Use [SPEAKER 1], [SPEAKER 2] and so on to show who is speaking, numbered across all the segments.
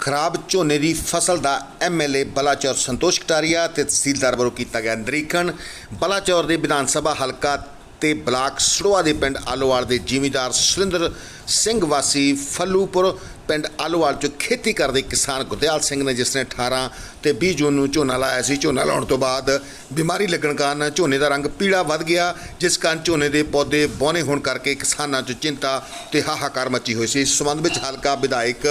[SPEAKER 1] ਖਰਾਬ ਝੋਨੇ ਦੀ ਫਸਲ ਦਾ ਐਮਐਲਏ ਬਲਾਚੌਰ ਸੰਤੋਸ਼ ਕਟਾਰੀਆ ਤੇ ਤਹਿਸੀਲਦਾਰ ਵੱਲੋਂ ਕੀਤਾ ਗਿਆ ਨਿਰੀਖਣ। ਬਲਾਚੌਰ ਦੇ ਵਿਧਾਨ ਸਭਾ ਹਲਕਾ ਤੇ ਬਲਾਕ ਸੜੋਆ ਦੇ ਪਿੰਡ ਆਲੋਵਾਲ ਦੇ ਜ਼ਿਮੀਂਦਾਰ ਸੁਰਿੰਦਰ ਸਿੰਘ ਵਾਸੀ ਫੱਲੂਪੁਰ ਪਿੰਡ ਆਲੋਵਾਲ ਚ ਖੇਤੀ ਕਰਦੇ ਕਿਸਾਨ ਗੁਰਦਿਆਲ ਸਿੰਘ ਨੇ, ਜਿਸ ਨੇ 18 ਤੇ 20 ਜੂਨ ਨੂੰ ਝੋਨਾ ਲਾਇਆ ਸੀ। ਝੋਨਾ ਲਾਉਣ ਤੋਂ ਬਾਅਦ ਬਿਮਾਰੀ ਲੱਗਣ ਕਾਰਨ ਝੋਨੇ ਦਾ ਰੰਗ ਪੀਲਾ ਵੱਧ ਗਿਆ, ਜਿਸ ਕਾਰਨ ਝੋਨੇ ਦੇ ਪੌਦੇ ਬੌਨੇ ਹੋਣ ਕਰਕੇ ਕਿਸਾਨਾਂ 'ਚ ਚਿੰਤਾ ਤੇ ਹਾਹਾਕਾਰ ਮਚੀ ਹੋਈ ਸੀ। ਇਸ ਸੰਬੰਧ ਵਿੱਚ ਹਲਕਾ ਵਿਧਾਇਕ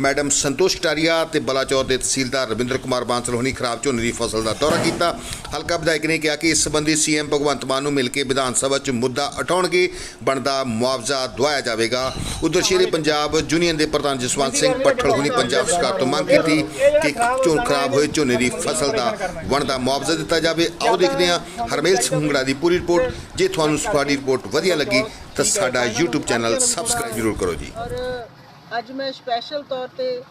[SPEAKER 1] ਮੈਡਮ ਸੰਤੋਸ਼ ਕਟਾਰੀਆ ਤੇ ਬਲਾਚੌਰ ਦੇ ਤਹਿਸੀਲਦਾਰ ਰਵਿੰਦਰ ਕੁਮਾਰ ਬਾਂਸਲ ਹੋਣੀ ਖਰਾਬ ਝੋਨੇ ਦੀ ਫਸਲ ਦਾ ਦੌਰਾ ਕੀਤਾ। ਹਲਕਾ ਵਿਧਾਇਕ ਨੇ ਕਿਹਾ ਕਿ ਇਸ ਸੰਬੰਧੀ ਸੀਐਮ ਭਗਵੰਤ ਮਾਨ ਨੂੰ ਮਿਲ ਕੇ ਵਿਧਾਨ ਸਭਾ 'ਚ ਮੁੱਦਾ ਉਠਾਉਣਗੇ। ਬਣਦਾ ਮੁਆਵਜ਼ਾ ਦਵਾਇਆ ਜਾਵੇਗਾ। ਉਧਰ ਸ਼ੇਰੇ ਪੰਜਾਬ ਯੂਨੀਅਨ ਦੇ ਪ੍ਰਧਾਨ ਜਸਵੰਤ ਸਿੰਘ ਪੱਠਲ ਹੋਣੀ ਪੰਜਾਬ ਸਰਕਾਰ ਤੋਂ ਮੰਗ ਕੀਤੀ ਕਿ ਝੋਨ ਖਰਾਬ ਹੋਏ, ਝੋਨੇ ਦੀ ਫਸਲ ਦਾ ਬਣਦਾ ਮੁਆਵਜ਼ਾ ਦਿੱਤਾ ਜਾਵੇ। ਆਓ ਦੇਖਦੇ ਹਾਂ ਹਰਮੇਲ ਸਿੰਘੜਾ ਦੀ ਪੂਰੀ ਰਿਪੋਰਟ। ਜੇ ਤੁਹਾਨੂੰ ਸਾਡੀ ਰਿਪੋਰਟ ਵਧੀਆ ਲੱਗੀ ਤਾਂ ਸਾਡਾ YouTube ਚੈਨਲ ਸਬਸਕ੍ਰਾਈਬ ਜ਼ਰੂਰ ਕਰੋ ਜੀ।
[SPEAKER 2] ਔਰ ਅੱਜ ਮੈਂ ਸਪੈਸ਼ਲ ਤੌਰ ਤੇ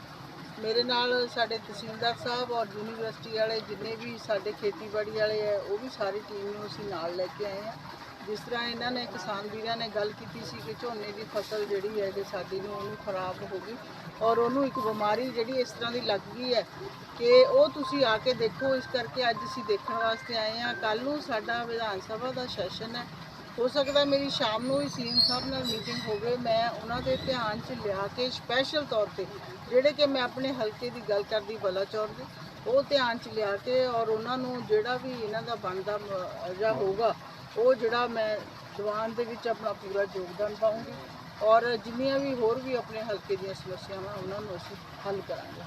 [SPEAKER 2] ਮੇਰੇ ਨਾਲ ਸਾਡੇ ਤਹਿਸੀਲਦਾਰ ਸਾਹਿਬ ਔਰ ਯੂਨੀਵਰਸਿਟੀ ਵਾਲੇ ਜਿੰਨੇ ਵੀ ਸਾਡੇ ਖੇਤੀਬਾੜੀ ਵਾਲੇ ਹੈ, ਉਹ ਵੀ ਸਾਰੀ ਟੀਮ ਨੂੰ ਅਸੀਂ ਨਾਲ ਲੈ ਕੇ ਆਏ ਹਾਂ। ਜਿਸ ਤਰ੍ਹਾਂ ਇਹਨਾਂ ਨੇ, ਕਿਸਾਨ ਵੀਰਾਂ ਨੇ ਗੱਲ ਕੀਤੀ ਸੀ ਕਿ ਝੋਨੇ ਦੀ ਫਸਲ ਜਿਹੜੀ ਹੈ ਕਿ ਸਾਡੀ ਨੂੰ ਉਹਨੂੰ ਖਰਾਬ ਹੋ ਗਈ ਔਰ ਉਹਨੂੰ ਇੱਕ ਬਿਮਾਰੀ ਜਿਹੜੀ ਇਸ ਤਰ੍ਹਾਂ ਦੀ ਲੱਗ ਗਈ ਹੈ ਕਿ ਉਹ ਤੁਸੀਂ ਆ ਕੇ ਦੇਖੋ, ਇਸ ਕਰਕੇ ਅੱਜ ਅਸੀਂ ਦੇਖਣ ਵਾਸਤੇ ਆਏ ਹਾਂ। ਕੱਲ ਨੂੰ ਸਾਡਾ ਵਿਧਾਨ ਸਭਾ ਦਾ ਸੈਸ਼ਨ ਹੈ। ਹੋ ਸਕਦਾ ਮੇਰੀ ਸ਼ਾਮ ਨੂੰ ਹੀ ਸੀਐਮ ਸਾਹਿਬ ਨਾਲ ਮੀਟਿੰਗ ਹੋਵੇ। ਮੈਂ ਉਹਨਾਂ ਦੇ ਧਿਆਨ 'ਚ ਲਿਆ ਕੇ ਸਪੈਸ਼ਲ ਤੌਰ ਤੇ ਜਿਹੜੇ ਕਿ ਮੈਂ ਆਪਣੇ ਹਲਕੇ ਦੀ ਗੱਲ ਕਰਦੀ, ਬਲਾਚੌਰ ਦੀ, ਉਹ ਧਿਆਨ 'ਚ ਲਿਆ ਕੇ ਔਰ ਉਹਨਾਂ ਨੂੰ ਜਿਹੜਾ ਵੀ ਇਹਨਾਂ ਦਾ ਬਣਦਾ ਮੁਆਵਜ਼ਾ ਹੋਊਗਾ ਉਹ ਜਿਹੜਾ ਮੈਂ ਦੀਵਾਨ ਦੇ ਵਿੱਚ ਆਪਣਾ ਪੂਰਾ ਯੋਗਦਾਨ ਪਾਉਂਗੀ ਔਰ ਜਿੰਨੀਆਂ ਵੀ ਹੋਰ ਵੀ ਆਪਣੇ ਹਲਕੇ ਦੀਆਂ ਸਮੱਸਿਆਵਾਂ ਉਹਨਾਂ ਨੂੰ ਅਸੀਂ ਹੱਲ ਕਰਾਂਗੇ।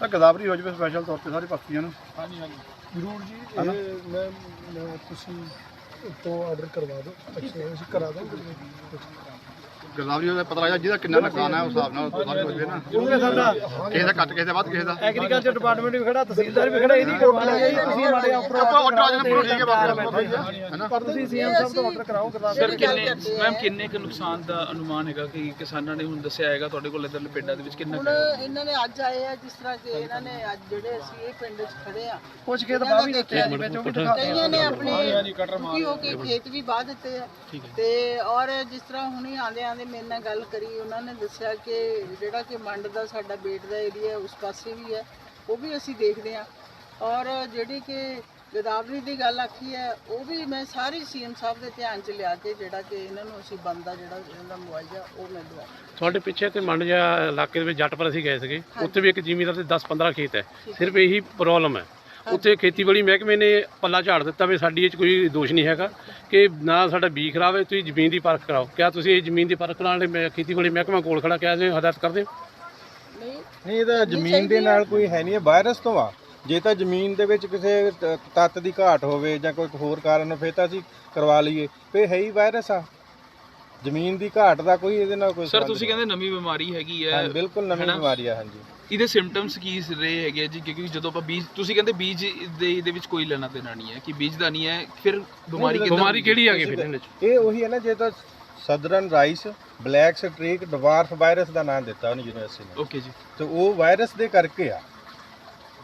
[SPEAKER 3] ਤਾਂ ਗਦਾਵਰੀ ਹੋ ਜਾਵੇ ਸਪੈਸ਼ਲ ਤੌਰ ਤੇ ਸਾਰੇ ਪਾਸਟੀਆਂ ਨੂੰ
[SPEAKER 4] ਜ਼ਰੂਰ ਜੀ ਇਹ ਮੈਂ ਤੁਸੀਂ ਤੋਂ ਆਰਡਰ ਕਰਵਾ ਦਿਓ। ਅੱਛਾ ਅਸੀਂ ਕਰਾ ਦਾਂਗੇ
[SPEAKER 3] ਗਦਾਵਰੀ ਦਾ ਪਤਾ ਲੱਗਾ ਜਿਹਦਾ ਕਿੰਨਾ ਨੁਕਸਾਨ ਹੈ ਉਸ ਹਿਸਾਬ ਨਾਲ ਸਾਰੇ ਜਾਵੇ ਨਾ।
[SPEAKER 4] ਉਹਨੇ ਸਾਡਾ
[SPEAKER 3] ਕਿਸੇ ਦਾ ਘੱਟ ਕਿਸੇ ਦਾ ਵੱਧ ਕਿਸੇ ਦਾ।
[SPEAKER 4] ਐਗਰੀਕਲਚਰ ਡਿਪਾਰਟਮੈਂਟ ਵੀ ਖੜਾ ਤਹਿਸੀਲਦਾਰ ਵੀ ਖੜਾ ਇਹਦੀ ਕਰਵਾ ਲਿਆ ਜੀ ਤੁਸੀਂ ਮਾੜੇ ਆਫਰ
[SPEAKER 3] ਆਪਾਂ ਆਰਡਰ ਆ ਜਾਣਾ ਪੂਰਾ ਠੀਕ ਹੈ ਬਾਕੀ ਹੈਨਾ
[SPEAKER 4] ਪਰ ਤੁਸੀਂ ਸੀਐਮ ਸਾਹਿਬ ਤੋਂ ਆਰਡਰ ਕਰਾਓ ਕਰਵਾ
[SPEAKER 2] ਸਰ
[SPEAKER 5] ਕਿੰਨੇ ਮੈਮ ਕਿੰਨੇ ਕੁ ਨੁਕਸਾਨ ਦਾ ਅਨੁਮਾਨ ਹੈਗਾ ਕਿ ਕਿਸਾਨਾਂ ਨੇ ਹੁਣ ਦੱਸਿਆ ਹੈਗਾ ਤੁਹਾਡੇ ਕੋਲ ਇਧਰਲੇ ਪਿੰਡਾਂ ਦੇ ਵਿੱਚ ਕਿੰਨਾ
[SPEAKER 2] ਹੁਣ ਇਹਨਾਂ ਨੇ ਅੱਜ ਆਏ ਆ ਜਿਸ ਤਰ੍ਹਾਂ ਕਿ ਇਹਨਾਂ ਨੇ ਅੱਜ ਜਿਹੜੇ ਅਸੀਂ ਇਹ ਪਿੰਡ 'ਚ ਖੜੇ ਆ
[SPEAKER 4] ਕੁਝ ਖੇਤ ਬਾਹ ਵੀ ਦਿੱਤੇ ਆ ਵਿੱਚ ਉਹ ਵੀ ਦਿਖਾ
[SPEAKER 2] ਕਈਆਂ ਨੇ ਆਪਣੇ ਕੇ ਖੇਤ ਵੀ ਬਾਹ ਦਿੱਤੇ ਆ। ਤੇ ਔਰ ਜਿਸ ਤਰ੍ਹਾਂ ਹੁਣੀ ਆਂਦੇ ਆਂਦੇ ਮੇਰੇ ਨਾਲ ਗੱਲ ਕਰੀ ਉਹਨਾਂ ਨੇ ਦੱਸਿਆ ਕਿ ਜਿਹੜਾ ਕਿ ਮੰਡ ਦਾ ਸਾਡਾ ਬੇਟ ਦਾ ਏਰੀਆ ਉਸ ਪਾਸੇ ਵੀ ਹੈ ਉਹ ਵੀ ਅਸੀਂ ਦੇਖਦੇ ਆ ਔਰ ਜਿਹੜੀ ਕਿ ਗਦਾਵਰੀ ਦੀ ਗੱਲ ਆਖੀ ਹੈ ਉਹ ਵੀ ਮੈਂ ਸਾਰੀ ਸੀਐਮ ਸਾਹਿਬ ਦੇ ਧਿਆਨ 'ਚ ਲਿਆ ਕੇ ਜਿਹੜਾ ਕਿ ਇਹਨਾਂ ਨੂੰ ਅਸੀਂ ਬੰਦਾ ਜਿਹੜਾ ਇਹਨਾਂ ਦਾ ਮੁਆਵਜ਼ਾ ਉਹ ਮੈਂ ਦਵਾ
[SPEAKER 6] ਤੁਹਾਡੇ ਪਿੱਛੇ ਤੇ ਮੰਡ ਜਾ ਇਲਾਕੇ ਦੇ ਵਿੱਚ ਜੱਟ ਪਰ ਅਸੀਂ ਗਏ ਸੀਗੇ ਉੱਥੇ ਵੀ ਇੱਕ ਜ਼ਿਮੀਂਦਾਰ ਦੇ 10-15 ਖੇਤ ਹੈ ਸਿਰਫ ਇਹੀ ਪ੍ਰੋਬਲਮ ਹੈ। ਉੱਥੇ ਖੇਤੀਬਾੜੀ ਮਹਿਕਮੇ ਨੇ ਪੱਲਾ ਝਾੜ ਦਿੱਤਾ ਵੀ ਸਾਡੀ ਇਹ 'ਚ ਕੋਈ ਦੋਸ਼ ਨਹੀਂ ਹੈਗਾ ਕਿ ਨਾ ਸਾਡਾ ਬੀ ਖਰਾਬ ਹੈ, ਤੁਸੀਂ ਜ਼ਮੀਨ ਦੀ ਪਰਖ ਕਰਾਓ। ਕਿਆ ਤੁਸੀਂ ਇਹ ਜ਼ਮੀਨ ਦੀ ਪਰਖ ਕਰਾਉਣ ਲਈ ਮੈਂ ਖੇਤੀਬਾੜੀ ਮਹਿਕਮਾ ਕੋਲ ਖੜਾ ਕਿਹਾ ਜੇ ਹਦਾਇਤ ਕਰਦੇ ਹੋ?
[SPEAKER 2] ਨਹੀਂ
[SPEAKER 7] ਨਹੀਂ ਇਹਦਾ ਜ਼ਮੀਨ ਦੇ ਨਾਲ ਕੋਈ ਹੈ ਨਹੀਂ, ਇਹ ਵਾਇਰਸ ਤੋਂ ਆ। ਜੇ ਤਾਂ ਜ਼ਮੀਨ ਦੇ ਵਿੱਚ ਕਿਸੇ ਤੱਤ ਦੀ ਘਾਟ ਹੋਵੇ ਜਾਂ ਕੋਈ ਹੋਰ ਕਾਰਨ ਫਿਰ ਤਾਂ ਅਸੀਂ ਕਰਵਾ ਲਈਏ। ਫੇ ਹੈ ਹੀ ਵਾਇਰਸ ਆ। ਜ਼ਮੀਨ ਦੀ ਘਾਟ ਦਾ ਕੋਈ ਇਹਦੇ ਨਾਲ ਕੋਈ
[SPEAKER 5] ਸਰ
[SPEAKER 7] ਸੰਬੰਧ
[SPEAKER 5] ਤੁਸੀਂ
[SPEAKER 7] ਨਹੀਂ।
[SPEAKER 5] ਕਹਿੰਦੇ ਨਵੀਂ ਬਿਮਾਰੀ ਹੈਗੀ ਹੈ।
[SPEAKER 7] ਹਾਂ ਬਿਲਕੁਲ ਨਵੀਂ
[SPEAKER 5] ਹੈਨਾ?
[SPEAKER 7] ਬਿਮਾਰੀ ਆ ਹਾਂਜੀ।
[SPEAKER 5] ਇਹਦੇ ਸਿੰਪਟਮਸ ਕੀ ਰਹੇ ਹੈਗੇ ਆ ਜੀ? ਕਿਉਂਕਿ ਜਦੋਂ ਆਪਾਂ ਬੀਜ ਤੁਸੀਂ ਕਹਿੰਦੇ ਬੀਜ ਦੇ ਇਹਦੇ ਵਿੱਚ ਕੋਈ ਲੈਣਾ ਦੇਣਾ ਨਹੀਂ ਹੈ ਕਿ ਬੀਜ ਦਾ ਨਹੀਂ ਹੈ ਫਿਰ ਬਿਮਾਰੀ ਕਿੱਦਾਂ
[SPEAKER 6] ਬਿਮਾਰੀ ਕਿਹੜੀ ਆ ਗਈ ਫਿਰ ਇਹਦੇ 'ਚ
[SPEAKER 7] ਇਹ ਉਹੀ ਹੈ ਨਾ ਜੇ ਤਾਂ southern rice black streak dwarf virus ਦਾ ਨਾਮ ਦਿੱਤਾ ਉਹਨੇ ਯੂਨੀਵਰਸਿਟੀ ਨੇ।
[SPEAKER 5] ਓਕੇ ਜੀ।
[SPEAKER 7] ਤੇ ਉਹ ਵਾਇਰਸ ਦੇ ਕਰਕੇ ਆ।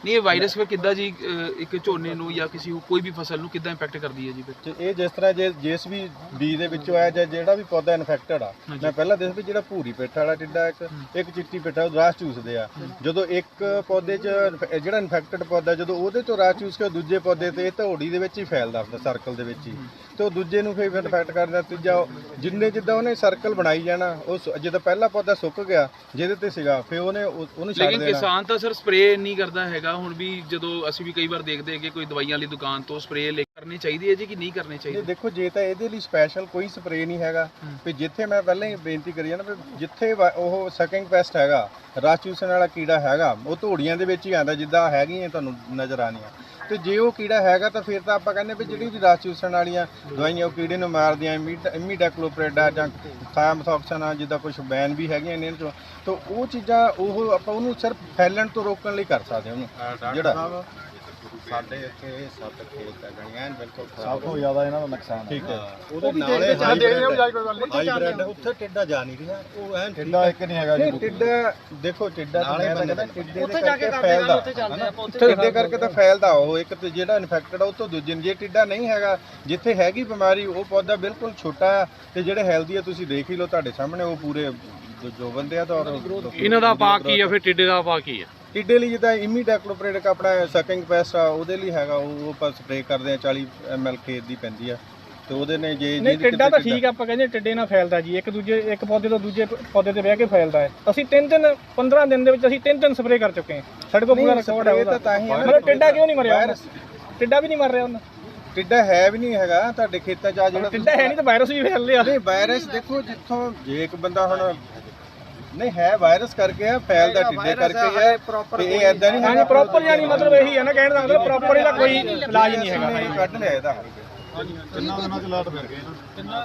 [SPEAKER 5] ਨਹੀਂ ਇਹ ਵਾਇਰਸ ਫਿਰ ਕਿੱਦਾਂ ਜੀ ਅਹ, ਇੱਕ ਝੋਨੇ ਨੂੰ ਜਾਂ ਕਿਸੇ ਕੋਈ ਵੀ ਫਸਲ ਨੂੰ ਕਿੱਦਾਂ ਇੰਪੈਕਟ ਕਰਦੀ ਹੈ ਜੀ ਫਿਰ?
[SPEAKER 7] ਤੇ ਇਹ ਜਿਸ ਤਰ੍ਹਾਂ ਜੇ ਜਿਸ ਵੀ ਬੀ ਦੇ ਵਿੱਚੋਂ ਆਇਆ ਜਾਂ ਜਿਹੜਾ ਵੀ ਪੌਦਾ ਇਨਫੈਕਟਡ ਆ
[SPEAKER 5] ਹਾਂਜੀ।
[SPEAKER 7] ਮੈਂ ਪਹਿਲਾਂ ਦੱਸ ਵੀ ਜਿਹੜਾ ਭੂਰੀ ਪਿੱਠ ਵਾਲਾ ਟਿੱਡਾ ਇੱਕ ਇੱਕ ਚਿੱਟੀ ਪਿੱਠਾ ਉਹ ਰਾਸ ਚੂਸਦੇ ਆ। ਜਦੋਂ ਇੱਕ ਪੌਦੇ 'ਚ ਇਨਫੈ- ਜਿਹੜਾ ਇਨਫੈਕਟਡ ਪੌਦਾ ਜਦੋਂ ਉਹਦੇ ਤੋਂ ਰਾਸ ਚੂਸ ਕੇ ਉਹ ਦੂਜੇ ਪੌਦੇ ਤੇ ਇਹ ਧੌੜੀ ਦੇ ਵਿੱਚ ਹੀ ਫੈਲਦਾ ਹੁੰਦਾ ਸਰਕਲ ਦੇ ਵਿੱਚ ਹੀ। ਤੇ ਉਹ ਦੂਜੇ ਨੂੰ ਫਿਰ ਇਨਫੈਕਟ ਕਰਦਾ ਤੀਜਾ ਉਹ- ਜਿੰਨੇ ਜਿੱਦਾਂ ਉਹਨੇ ਸਰਕਲ ਬਣਾਈ ਜਾਣਾ ਉਹ ਸੁ- ਜਦੋਂ ਪਹਿਲਾ ਪੌਦਾ ਸੁੱਕ ਗਿਆ ਜਿਹਦੇ ਤੇ ਸੀਗਾ ਫਿਰ ਉਹਨੇ ਉਹ- ਉਹਨੂੰ ਛੱਡ
[SPEAKER 5] ਲੇਕਿਨ
[SPEAKER 7] ਦੇਣਾ।
[SPEAKER 5] ਕਿਸਾਨ ਤਾਂ ਸਰ ਸਪਰੇਅ ਨਹੀਂ ਕਰਦਾ ਹੈਗਾ ਹੁਣ ਵੀ ਜਦੋਂ ਅਸੀਂ ਵੀ ਕਈ ਵਾਰ ਦੇਖਦੇ ਹੈਗੇ ਕੋਈ ਦਵਾਈਆਂ ਵਾਲੀ ਦੁਕਾਨ ਤੋਂ ਸਪਰੇਅ ਲੈ ਕਰਨੀ ਚਾਹੀਦੀ ਹੈ ਜੀ ਕਿ ਨਹੀਂ ਕਰਨੀ ਚਾਹੀਦੀ?
[SPEAKER 7] ਦੇਖੋ ਜੇ ਤਾਂ ਇਹਦੇ ਲਈ ਸਪੈਸ਼ਲ ਕੋਈ ਸਪਰੇਅ ਨਹੀਂ ਹੈਗਾ ਵੀ ਜਿੱਥੇ ਮੈਂ ਪਹਿਲਾਂ ਹੀ ਬੇਨਤੀ ਕਰੀ ਜਾਣਾ ਵੀ ਜਿੱਥੇ ਉਹ ਸਕਿੰਗ ਪੈਸਟ ਹੈਗਾ ਰਸ ਚੂਸਣ ਵਾਲਾ ਕੀੜਾ ਹੈਗਾ ਉਹ ਧੂੜੀਆਂ ਦੇ ਵਿੱਚ ਹੀ ਆਂਦਾ ਜਿੱਦਾਂ ਹੈਗੀਆਂ ਤੁਹਾਨੂੰ ਨਜ਼ਰ ਆਣੀਆਂ ਤੇ ਜੇ ਉਹ ਕੀੜਾ ਹੈਗਾ ਤਾਂ ਫਿਰ ਤਾਂ ਆਪਾਂ ਕਹਿੰਦੇ ਵੀ ਜਿਹੜੀ ਵੀ ਰਸ ਚੂਸਣ ਵਾਲੀਆਂ ਦਵਾਈਆਂ ਉਹ ਕੀੜੇ ਨੂੰ ਮਾਰਦੀਆਂ ਇਮੀਡਾਕਲੋਪ੍ਰੇਡ ਜਾਂ ਥਾਇਮਥੋਕਸਨ ਆ ਜਿੱਦਾਂ ਕੁਝ ਬੈਨ ਵੀ ਹੈਗੀਆਂ ਨੇ ਇਹਨਾਂ ਚੋਂ। ਤਾਂ ਉਹ ਚੀਜ਼ਾਂ ਉਹ ਆਪਾਂ ਉਹਨੂੰ ਸਿਰਫ ਫੈਲਣ ਤੋਂ ਰੋਕਣ ਲਈ ਕਰ ਸਕਦੇ ਉਹਨੂੰ। ਜਿਹੜਾ ਸਾਡੇ ਇੱਥੇ ਸੱਤ ਖੇਤ ਹੈਗੀਆਂ ਬਿਲਕੁਲ
[SPEAKER 4] ਸਭ ਤੋਂ ਜ਼ਿਆਦਾ ਇਹਨਾਂ ਦਾ ਨੁਕਸਾਨ
[SPEAKER 7] ਠੀਕ ਹੈ।
[SPEAKER 4] ਉਹਦੇ
[SPEAKER 7] ਨਾਲੇ ਹਾਈਬ੍ਰਿਡ
[SPEAKER 4] ਹਾਈਬ੍ਰਿਡ
[SPEAKER 7] ਉੱਥੇ ਟਿੱਡਾ ਜਾ ਨਹੀਂ ਰਿਹਾ ਉਹ ਐਨ
[SPEAKER 4] ਟਿੱਡਾ ਇੱਕ ਨਹੀਂ ਹੈਗਾ ਜੀ
[SPEAKER 7] ਨਹੀਂ ਟਿੱਡਾ ਦੇਖੋ ਟਿੱਡਾ ਤਾਂ ਮੈਂ ਕਹਿੰਦਾ ਟਿੱਡੇ ਦੇ ਕਰਕੇ ਫੈਲਦਾ ਟਿੱਡੇ ਕਰਕੇ ਤਾਂ ਫੈਲਦਾ ਉਹ ਇੱਕ ਤੇ ਜਿਹੜਾ ਇਨਫੈਕਟਡ ਆ ਉਹ ਤੋਂ ਦੂਜੇ ਨੂੰ। ਜੇ ਟਿੱਡਾ ਨਹੀਂ ਹੈਗਾ ਜਿੱਥੇ ਹੈਗੀ ਬਿਮਾਰੀ ਉਹ ਪੌਦਾ ਬਿਲਕੁਲ ਛੋਟਾ ਆ ਤੇ ਜਿਹੜੇ ਹੈਲਦੀ ਆ ਤੁਸੀਂ ਦੇਖ ਹੀ ਲਓ ਤੁਹਾਡੇ ਸਾਹਮਣੇ ਉਹ ਪੂਰੇ ਜੋ- ਜੋ ਬੰਦੇ ਆ ਤਾਂ ਔਰ
[SPEAKER 6] ਇਹਨਾਂ ਦਾ ਪਾ ਕੀ ਆ ਫਿਰ ਟਿੱਡੇ ਦਾ ਪਾ ਕੀ ਆ?
[SPEAKER 7] ਟਿੱਡੇ ਲਈ ਜਿੱਦਾਂ ਇਮੀਡੈਕਲੋਪ੍ਰੇਡਕ ਆਪਣਾ ਸਕਿੰਗ ਪੈਸਟ ਆ ਉਹਦੇ ਲਈ ਹੈਗਾ ਉਹ ਆਪਾਂ ਸਪਰੇਅ ਕਰਦੇ ਆ 40 ml ਖੇਤ ਦੀ ਪੈਂਦੀ ਆ। ਤੇ ਉਹਦੇ ਨੇ ਜੇ
[SPEAKER 8] ਨਹੀਂ ਟਿੱਡਾ ਤਾਂ ਠੀਕ ਆਪਾਂ ਕਹਿੰਦੇ ਟਿੱਡੇ ਨਾਲ ਫੈਲਦਾ ਜੀ। ਇੱਕ ਦੂਜੇ ਇੱਕ ਪੌਦੇ ਤੋਂ ਦੂਜੇ ਪੌਦੇ ਤੇ ਬਹਿ ਕੇ ਫੈਲਦਾ ਹੈ। ਅਸੀਂ ਤਿੰਨ ਤਿੰਨ 15 ਦਿਨ ਦੇ ਵਿੱਚ ਅਸੀਂ ਤਿੰਨ ਤਿੰਨ ਸਪਰੇਅ ਕਰ ਚੁੱਕੇ ਹਾਂ। ਸਾਡੇ ਕੋਲ ਪੂਰਾ ਰਿਕਾਰਡ ਹੈ ਉਹਦਾ ਮਤਲਬ ਟਿੱਡਾ ਕਿਉਂ ਨਹੀਂ ਮਰਿਆ ਟਿੱਡਾ ਵੀ ਨਹੀਂ ਮਰ ਰਿਹਾ ਉਹਨਾਂ।
[SPEAKER 7] ਟਿੱਡਾ ਹੈ ਵੀ ਨਹੀਂ ਹੈਗਾ ਤੁਹਾਡੇ ਖੇਤਾਂ 'ਚ ਆ ਜਿਹੜਾ
[SPEAKER 8] ਟਿੱਡਾ ਹੈ ਨਹੀਂ ਤਾਂ ਵਾਇਰਸ ਵੀ ਫੈਲ ਰਿਹਾ।
[SPEAKER 7] ਨਹੀਂ ਵਾਇਰਸ ਦੇਖੋ ਜਿੱਥੋਂ ਜੇ ਇੱਕ ਬੰਦਾ ਹੁਣ ਨਹੀਂ ਹੈ ਵਾਇਰਸ ਕਰਕੇ ਆ ਫੈਲਦਾ ਟਿੱਡੇ ਕਰਕੇ ਆ ਤੇ ਇਹ ਐਦਾਂ ਨਹੀਂ
[SPEAKER 8] ਹਾਂਜੀ ਪ੍ਰੋਪਰ ਯਾਨੀ ਮਤਲਬ ਇਹੀ ਹੈ ਨਾ ਕਹਿਣ ਦਾ ਮਤਲਬ ਪ੍ਰੋਪਰ ਇਹਦਾ ਕੋਈ ਇਲਾਜ ਨਹੀਂ ਹੈਗਾ
[SPEAKER 7] ਕੱਢ ਲਿਆ ਇਹਦਾ
[SPEAKER 4] ਤਿੰਨਾਂ ਦਿਨਾਂ ਚ ਲਾਟ ਫਿਰ ਗਏ ਨਾ